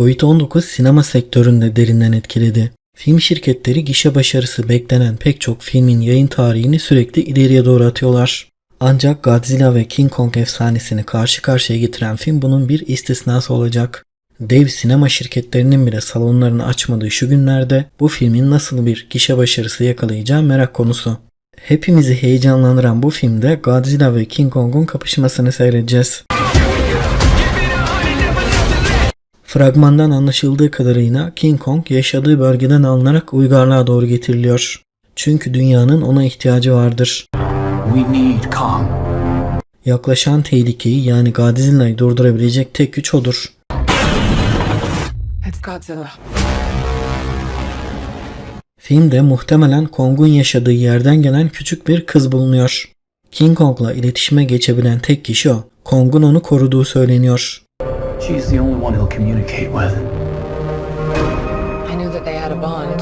Covid-19 sinema sektöründe derinden etkiledi. Film şirketleri gişe başarısı beklenen pek çok filmin yayın tarihini sürekli ileriye doğru atıyorlar. Ancak Godzilla ve King Kong efsanesini karşı karşıya getiren film bunun bir istisnası olacak. Dev sinema şirketlerinin bile salonlarını açmadığı şu günlerde bu filmin nasıl bir gişe başarısı yakalayacağı merak konusu. Hepimizi heyecanlandıran bu filmde Godzilla ve King Kong'un kapışmasını seyredeceğiz. Fragmandan anlaşıldığı kadarıyla King Kong yaşadığı bölgeden alınarak uygarlığa doğru getiriliyor. Çünkü dünyanın ona ihtiyacı vardır. We need Kong. Yaklaşan tehlikeyi yani Godzilla'yı durdurabilecek tek güç odur. It's Godzilla. Filmde muhtemelen Kong'un yaşadığı yerden gelen küçük bir kız bulunuyor. King Kong'la iletişime geçebilen tek kişi o. Kong'un onu koruduğu söyleniyor. She's the only one he'll communicate with. I knew that they had a bond.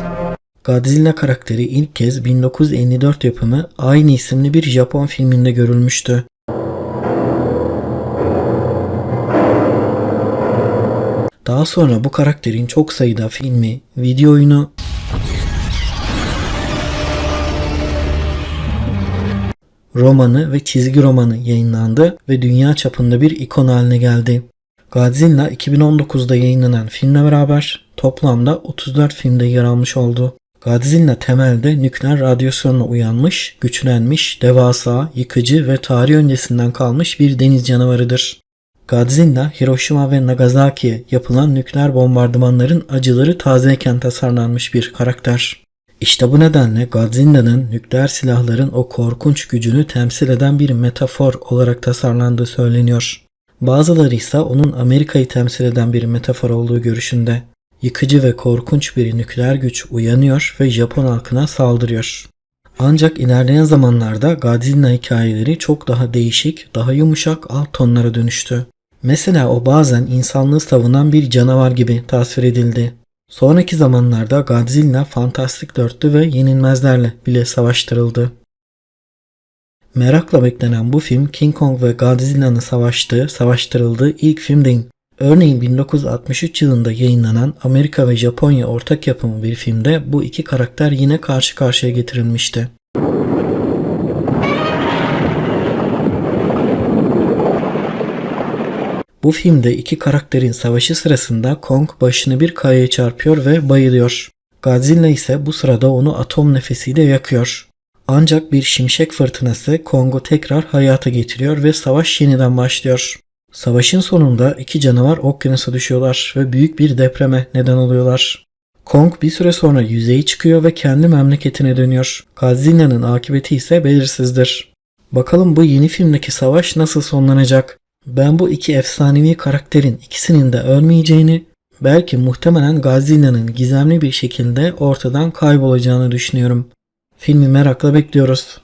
Godzilla karakteri ilk kez 1954 yapımı aynı isimli bir Japon filminde görülmüştü. Daha sonra bu karakterin çok sayıda filmi, video oyunu romanı ve çizgi romanı yayınlandı ve dünya çapında bir ikon haline geldi. Godzilla 2019'da yayınlanan filmle beraber toplamda 34 filmde yer almış oldu. Godzilla temelde nükleer radyasyonla uyanmış, güçlenmiş, devasa, yıkıcı ve tarih öncesinden kalmış bir deniz canavarıdır. Godzilla, Hiroşima ve Nagasaki'ye yapılan nükleer bombardımanların acıları tazeyken tasarlanmış bir karakter. İşte bu nedenle Godzilla'nın nükleer silahların o korkunç gücünü temsil eden bir metafor olarak tasarlandığı söyleniyor. Bazıları ise onun Amerika'yı temsil eden bir metafor olduğu görüşünde. Yıkıcı ve korkunç bir nükleer güç uyanıyor ve Japon halkına saldırıyor. Ancak ilerleyen zamanlarda Godzilla hikayeleri çok daha değişik, daha yumuşak alt tonlara dönüştü. Mesela o bazen insanlığı savunan bir canavar gibi tasvir edildi. Sonraki zamanlarda Godzilla Fantastik Dörtlü ve Yenilmezlerle bile savaştırıldı. Merakla beklenen bu film King Kong ve Godzilla'nın savaştığı, savaştırıldığı ilk film değil. Örneğin 1963 yılında yayınlanan Amerika ve Japonya ortak yapımı bir filmde bu iki karakter yine karşı karşıya getirilmişti. Bu filmde iki karakterin savaşı sırasında Kong başını bir kayaya çarpıyor ve bayılıyor. Godzilla ise bu sırada onu atom nefesiyle yakıyor. Ancak bir şimşek fırtınası Kong'u tekrar hayata getiriyor ve savaş yeniden başlıyor. Savaşın sonunda iki canavar okyanusa düşüyorlar ve büyük bir depreme neden oluyorlar. Kong bir süre sonra yüzeye çıkıyor ve kendi memleketine dönüyor. Godzilla'nın akıbeti ise belirsizdir. Bakalım bu yeni filmdeki savaş nasıl sonlanacak? Ben bu iki efsanevi karakterin ikisinin de ölmeyeceğini, belki muhtemelen Godzilla'nın gizemli bir şekilde ortadan kaybolacağını düşünüyorum. Filmi merakla bekliyoruz.